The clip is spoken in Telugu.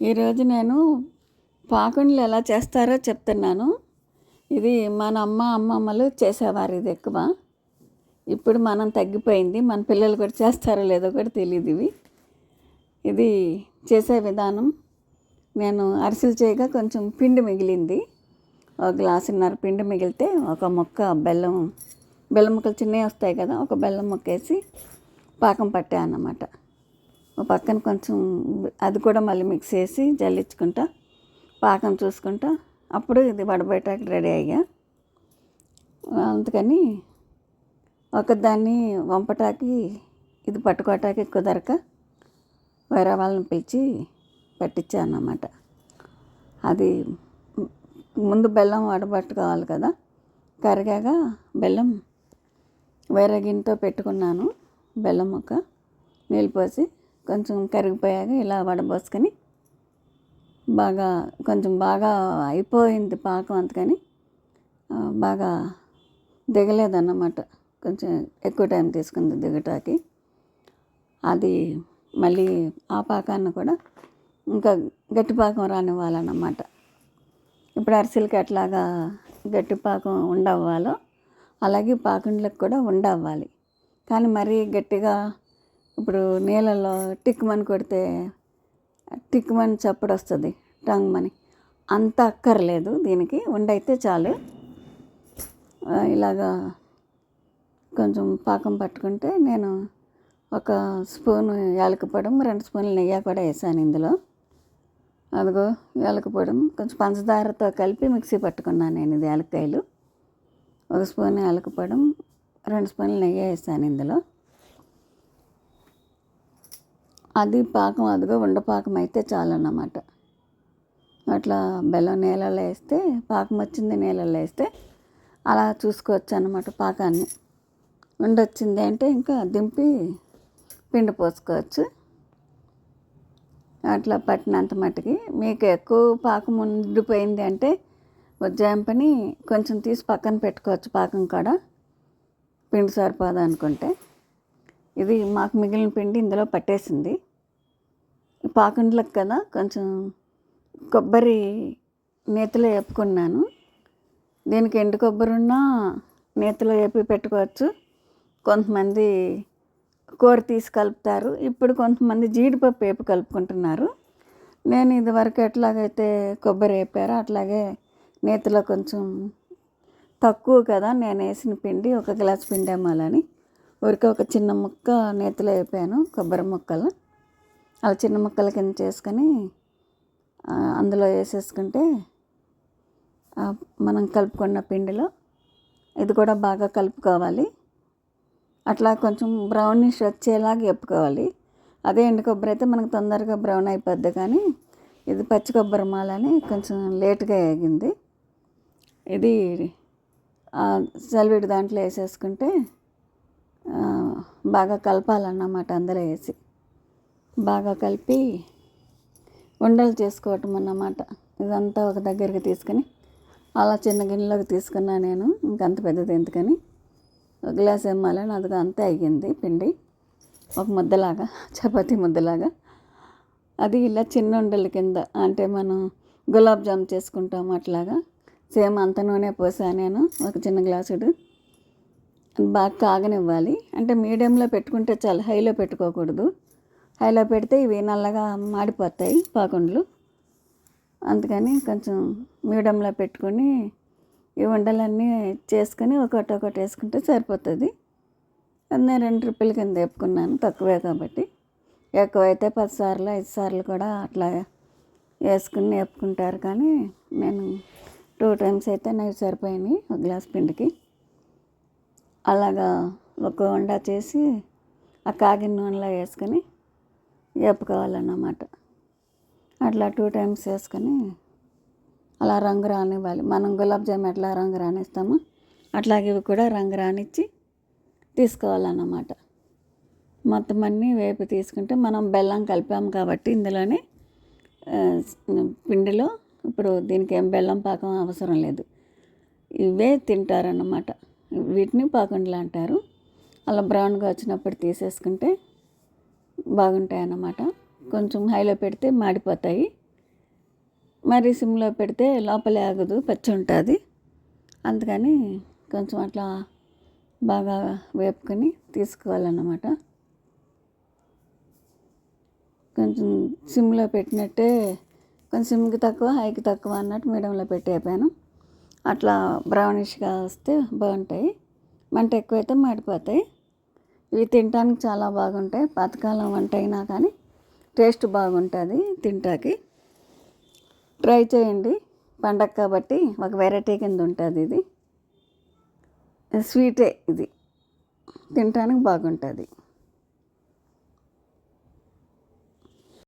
ఈరోజు నేను పాకుండలు ఎలా చేస్తారో చెప్తున్నాను. ఇది మన అమ్మ అమ్మమ్మలు చేసేవారు ఇది ఎక్కువ. ఇప్పుడు మనం తగ్గిపోయింది. మన పిల్లలు కూడా చేస్తారో లేదో కూడా తెలియదు ఇవి. ఇది చేసే విధానం నేను అరిసెలు చేయగా కొంచెం పిండి మిగిలింది. ఒక గ్లాసున్నర పిండి మిగిలితే ఒక మొక్క బెల్లం బెల్లం ముక్కలు చిన్నవి వస్తాయి కదా ఒక బెల్లం మొక్క వేసి పాకం పట్టాను అన్నమాట పక్కన కొంచెం అది కూడా మళ్ళీ మిక్స్ చేసి జల్లించుకుంటా పాకం చూసుకుంటా. అప్పుడు ఇది వడబెట్టాక రెడీ అయ్యా. అందుకని ఒకదాన్ని వంపటాకి ఇది పట్టుకోవటానికి కుదరక వేరే వాళ్ళని పిలిచి పట్టించాను అన్నమాట. అది ముందు బెల్లం వడబట్టుకోవాలి కదా కరిగాక బెల్లం వేరే గిన్నెతో పెట్టుకున్నాను బెల్లం ఒక నీళ్ళు పోసి కొంచెం కరిగిపోయాక ఇలా వడబోసుకొని బాగా కొంచెం బాగా అయిపోయింది పాకం అందుకని బాగా దిగలేదన్నమాట. కొంచెం ఎక్కువ టైం తీసుకుంది దిగటానికి. అది మళ్ళీ ఆ పాకాన్ని కూడా ఇంకా గట్టి పాకం రానివ్వాలన్నమాట. ఇప్పుడు అరిసెలకి ఎట్లాగా గట్టి పాకం ఉండవ్వాలో అలాగే పాకుండలకు కూడా ఉండవ్వాలి. కానీ మరీ గట్టిగా ఇప్పుడు నీళ్ళలో టిక్మని కొడితే టిక్మని చప్పుడు వస్తుంది టంగ్మని అంత అక్కర్లేదు దీనికి ఉండైతే చాలు. ఇలాగా కొంచెం పాకం పట్టుకుంటే నేను ఒక స్పూను యాలకపొడం రెండు స్పూన్లు నెయ్యి కూడా వేసాను ఇందులో. అదిగో యాలకపొడం కొంచెం పంచదారతో కలిపి మిక్సీ పట్టుకున్నాను నేను ఇది యాలక్కాయలు. ఒక స్పూన్ యాలకపొడం రెండు స్పూన్లు నెయ్యి వేసాను ఇందులో. అది పాకం అదిగో ఉండపాకం అయితే చాలన్నమాట. అట్లా బెల్లం నీళ్ళలో వేస్తే పాకం వచ్చింది నీళ్ళలో వేస్తే అలా చూసుకోవచ్చు అన్నమాట పాకాన్ని ఉండొచ్చింది అంటే ఇంకా దింపి పిండి పోసుకోవచ్చు. అట్లా పట్టినంత మట్టుకి మీకు ఎక్కువ పాకం ఉండిపోయింది అంటే ఉజ్జాయింపని కొంచెం తీసి పక్కన పెట్టుకోవచ్చు పాకం కూడా. పిండి సరిపోదు అనుకుంటే ఇది మాకు మిగిలిన పిండి ఇందులో పట్టేసింది. పాకుండలకు కదా కొంచెం కొబ్బరి నేతిలో వేపుకున్నాను. దీనికి ఎండు కొబ్బరి ఉన్నా నేతిలో వేపి పెట్టుకోవచ్చు. కొంతమంది కూర తీసి కలుపుతారు. ఇప్పుడు కొంతమంది జీడిపప్పు వేపి కలుపుకుంటున్నారు. నేను ఇదివరకు ఎట్లాగైతే కొబ్బరి వేపారో అట్లాగే నేతిలో కొంచెం తక్కువ కదా నేను వేసిన పిండి ఒక గ్లాస్ పిండి అమ్మాలని. ఊరికే ఒక చిన్న ముక్క నేతిలో వేపాను కొబ్బరి ముక్కలు. అలా చిన్న ముక్కల కింద చేసుకొని అందులో వేసేసుకుంటే మనం కలుపుకున్న పిండిలో ఇది కూడా బాగా కలుపుకోవాలి. అట్లా కొంచెం బ్రౌనిష్ వచ్చేలాగా చెప్పుకోవాలి అదే ఎండు కొబ్బరి అయితే మనకు తొందరగా బ్రౌన్ అయిపోద్ది కానీ ఇది పచ్చి కొబ్బరి మాలని కొంచెం లేట్గా వేగింది. ఇది ఆ, దాంట్లో వేసేసుకుంటే బాగా కలపాలన్నమాట అందులో వేసి. బాగా కలిపి ఉండలు చేసుకోవటం అన్నమాట. ఇదంతా ఒక దగ్గరికి తీసుకొని అలా చిన్న గిన్నెలోకి తీసుకున్నా నేను. ఇంకంత పెద్దది ఎందుకని? ఒక గ్లాస్ ఇమ్మాలని అది అంతే అయ్యింది పిండి. ఒక ముద్దలాగా చపాతి ముద్దలాగా. అది ఇలా చిన్న ఉండల కింద అంటే మనం గులాబ్ జామ్ చేసుకుంటాం అట్లాగా. సేమ్ అంత నూనె పోసా నేను ఒక చిన్న గ్లాసుడు. బాగా కాగనివ్వాలి. అంటే మీడియంలో పెట్టుకుంటే చాలా హైలో పెట్టుకోకూడదు. హైలో పెడితే ఇవి నల్లగా మాడిపోతాయి పాకుండ్లు. అందుకని కొంచెం మీడియంలో పెట్టుకొని ఈ వంటలన్నీ చేసుకొని ఒకటి ఒకటి వేసుకుంటే సరిపోతుంది. అది నేను రెండు ట్రిప్పుల కింద వేపుకున్నాను తక్కువే కాబట్టి. ఎక్కువైతే పది సార్లు ఐదు సార్లు కూడా అట్లా వేసుకుని వేపుకుంటారు కానీ నేను టూ టైమ్స్ అయితే నాకు సరిపోయినాయి ఒక గ్లాస్ పిండికి. అలాగా ఒక వండ చేసి ఆ కాగిన నూనెలో వేసుకొని వేపుకోవాలన్నమాట అట్లా టూ టైమ్స్ వేసుకొని అలా రంగు రానివ్వాలి. మనం గులాబ్ జామ్ ఎట్లా రంగు రానిస్తామో అట్లాగే ఇవి కూడా రంగు రానిచ్చి తీసుకోవాలన్నమాట. మొత్తం అన్నీ వేపి తీసుకుంటే మనం బెల్లం కలిపాము కాబట్టి ఇందులోనే పిండిలో ఇప్పుడు దీనికి ఏం బెల్లం పాకం అవసరం లేదు. ఇవే తింటారన్నమాట. వీటిని పాకుండలు అంటారు. అలా బ్రౌన్గా వచ్చినప్పుడు తీసేసుకుంటే బాగుంటాయి అన్నమాట కొంచెం హైలో పెడితే మాడిపోతాయి. మరి సిమ్లో పెడితే లోపలే ఆగదు పచ్చి ఉంటుంది. అందుకని కొంచెం అట్లా బాగా వేపుకొని తీసుకోవాలన్నమాట. కొంచెం సిమ్లో పెట్టినట్టే కొంచెం సిమ్కి తక్కువ హైకి తక్కువ అన్నట్టు మీడియంలో పెట్టేపాను అట్లా బ్రౌనిష్గా వస్తే బాగుంటాయి. మంట ఎక్కువైతే మాడిపోతాయి. ఇవి తినడానికి చాలా బాగుంటాయి. పాతకాలం వంట అయినా కానీ టేస్ట్ బాగుంటుంది తింటాకి. ట్రై చేయండి. పండగ కాబట్టి ఒక వెరైటీ కింద ఉంటుంది ఇది. స్వీటే ఇది. తినడానికి బాగుంటుంది.